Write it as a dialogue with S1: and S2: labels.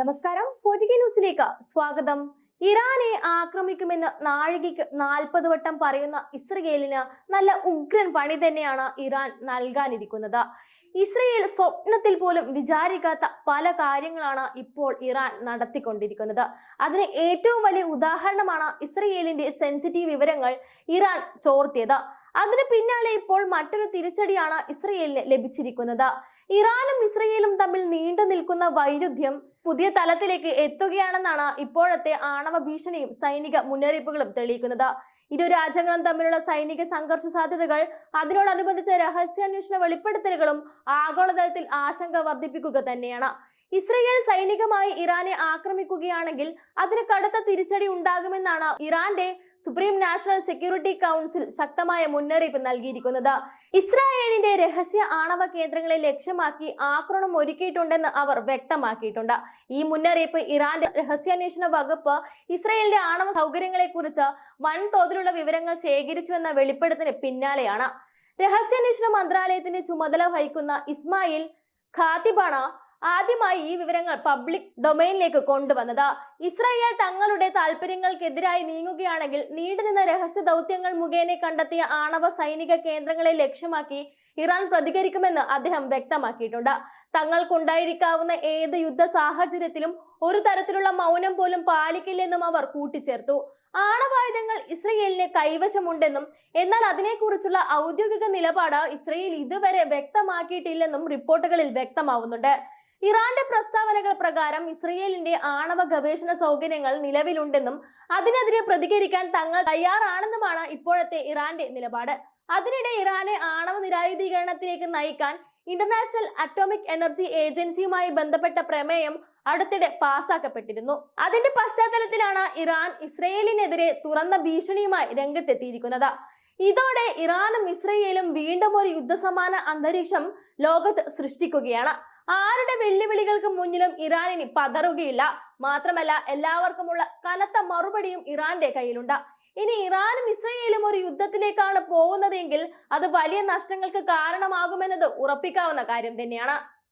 S1: നമസ്കാരം. ഫോർട്ടിക ന്യൂസിലേക്ക് സ്വാഗതം. ഇറാനെ ആക്രമിക്കുമെന്ന് നാഴികയ്ക്ക് നാൽപ്പത് വട്ടം പറയുന്ന ഇസ്രയേലിന് നല്ല ഉഗ്രൻ പണി തന്നെയാണ് ഇറാൻ നൽകാനിരിക്കുന്നത്. ഇസ്രയേൽ സ്വപ്നത്തിൽ പോലും വിചാരിക്കാത്ത പല കാര്യങ്ങളാണ് ഇപ്പോൾ ഇറാൻ നടത്തിക്കൊണ്ടിരിക്കുന്നത്. അതിന് ഏറ്റവും വലിയ ഉദാഹരണമാണ് ഇസ്രയേലിന്റെ സെൻസിറ്റീവ് വിവരങ്ങൾ ഇറാൻ ചോർത്തിയത്. അതിന് പിന്നാലെ ഇപ്പോൾ മറ്റൊരു തിരിച്ചടിയാണ് ഇസ്രയേലിന് ലഭിച്ചിരിക്കുന്നത്. ഇറാനും ഇസ്രയേലും നിൽക്കുന്ന വൈരുദ്ധ്യം പുതിയ തലത്തിലേക്ക് എത്തുകയാണെന്നാണ് ഇപ്പോഴത്തെ ആണവ ഭീഷണിയും സൈനിക മുന്നറിയിപ്പുകളും തെളിയിക്കുന്നത്. ഇരു രാജ്യങ്ങളും തമ്മിലുള്ള സൈനിക സംഘർഷ സാധ്യതകൾ അതിനോടനുബന്ധിച്ച രഹസ്യാന്വേഷണ വെളിപ്പെടുത്തലുകളും ആഗോളതലത്തിൽ ആശങ്ക വർദ്ധിപ്പിക്കുക തന്നെയാണ്. ഇസ്രയേൽ സൈനികമായി ഇറാനെ ആക്രമിക്കുകയാണെങ്കിൽ അതിന് കടുത്ത തിരിച്ചടി ഉണ്ടാകുമെന്നാണ് ഇറാന്റെ സുപ്രീം നാഷണൽ സെക്യൂരിറ്റി കൗൺസിൽ ശക്തമായ മുന്നറിയിപ്പ് നൽകിയിരിക്കുന്നത്. ഇസ്രായേലിന്റെ രഹസ്യ ആണവ കേന്ദ്രങ്ങളെ ലക്ഷ്യമാക്കി ആക്രമണം ഒരുക്കിയിട്ടുണ്ടെന്ന് അവർ വ്യക്തമാക്കിയിട്ടുണ്ട്. ഈ മുന്നറിയിപ്പ് ഇറാന്റെ രഹസ്യാന്വേഷണ വകുപ്പ് ഇസ്രായേലിന്റെ ആണവ സൗകര്യങ്ങളെ കുറിച്ച് വൻതോതിലുള്ള വിവരങ്ങൾ ശേഖരിച്ചുവെന്ന വെളിപ്പെടുത്തിന് പിന്നാലെയാണ്. രഹസ്യാന്വേഷണ മന്ത്രാലയത്തിന്റെ ചുമതല വഹിക്കുന്ന ഇസ്മായിൽ ഖാത്തിബാണ് ആദ്യമായി ഈ വിവരങ്ങൾ പബ്ലിക് ഡൊമൈനിലേക്ക് കൊണ്ടുവന്നത്. ഇസ്രായേൽ തങ്ങളുടെ താല്പര്യങ്ങൾക്കെതിരായി നീങ്ങുകയാണെങ്കിൽ നീണ്ടുനിന്ന രഹസ്യ ദൗത്യങ്ങൾ മുഖേന കണ്ടെത്തിയ ആണവ സൈനിക കേന്ദ്രങ്ങളെ ലക്ഷ്യമാക്കി ഇറാൻ പ്രതികരിക്കുമെന്ന് അദ്ദേഹം വ്യക്തമാക്കിയിട്ടുണ്ട്. തങ്ങൾക്കുണ്ടായിരിക്കാവുന്ന ഏത് യുദ്ധ സാഹചര്യത്തിലും ഒരു തരത്തിലുള്ള മൗനം പോലും പാലിക്കില്ലെന്നും അവർ കൂട്ടിച്ചേർത്തു. ആണവായുധങ്ങൾ ഇസ്രയേലിന് കൈവശമുണ്ടെന്നും എന്നാൽ അതിനെക്കുറിച്ചുള്ള ഔദ്യോഗിക നിലപാട് ഇസ്രയേൽ ഇതുവരെ വ്യക്തമാക്കിയിട്ടില്ലെന്നും റിപ്പോർട്ടുകളിൽ വ്യക്തമാവുന്നുണ്ട്. ഇറാന്റെ പ്രസ്താവനകൾ പ്രകാരം ഇസ്രയേലിന്റെ ആണവ ഗവേഷണ സൗകര്യങ്ങൾ നിലവിലുണ്ടെന്നും അതിനെതിരെ പ്രതികരിക്കാൻ തങ്ങൾ തയ്യാറാണെന്നുമാണ് ഇപ്പോഴത്തെ ഇറാന്റെ നിലപാട്. അതിനിടെ ഇറാനെ ആണവ നിരായുധീകരണത്തിലേക്ക് നയിക്കാൻ ഇന്റർനാഷണൽ അറ്റോമിക് എനർജി ഏജൻസിയുമായി ബന്ധപ്പെട്ട പ്രമേയം അടുത്തിടെ പാസാക്കപ്പെട്ടിരുന്നു. അതിന്റെ പശ്ചാത്തലത്തിലാണ് ഇറാൻ ഇസ്രയേലിനെതിരെ തുറന്ന ഭീഷണിയുമായി രംഗത്തെത്തിയിരിക്കുന്നത്. ഇതോടെ ഇറാനും ഇസ്രയേലും വീണ്ടും ഒരു യുദ്ധസമാന അന്തരീക്ഷം ലോകത്ത് സൃഷ്ടിക്കുകയാണ്. ആരുടെ വെല്ലുവിളികൾക്ക് മുന്നിലും ഇറാനിനി പതറുകയില്ല? മാത്രമല്ല എല്ലാവർക്കുമുള്ള കനത്ത മറുപടിയും ഇറാന്റെ കയ്യിലുണ്ട്. ഇനി ഇറാനും ഇസ്രയേലും ഒരു യുദ്ധത്തിലേക്കാണ് പോകുന്നതെങ്കിൽ അത് വലിയ നഷ്ടങ്ങൾക്ക് കാരണമാകുമെന്നത് ഉറപ്പിക്കാവുന്ന കാര്യം തന്നെയാണ്.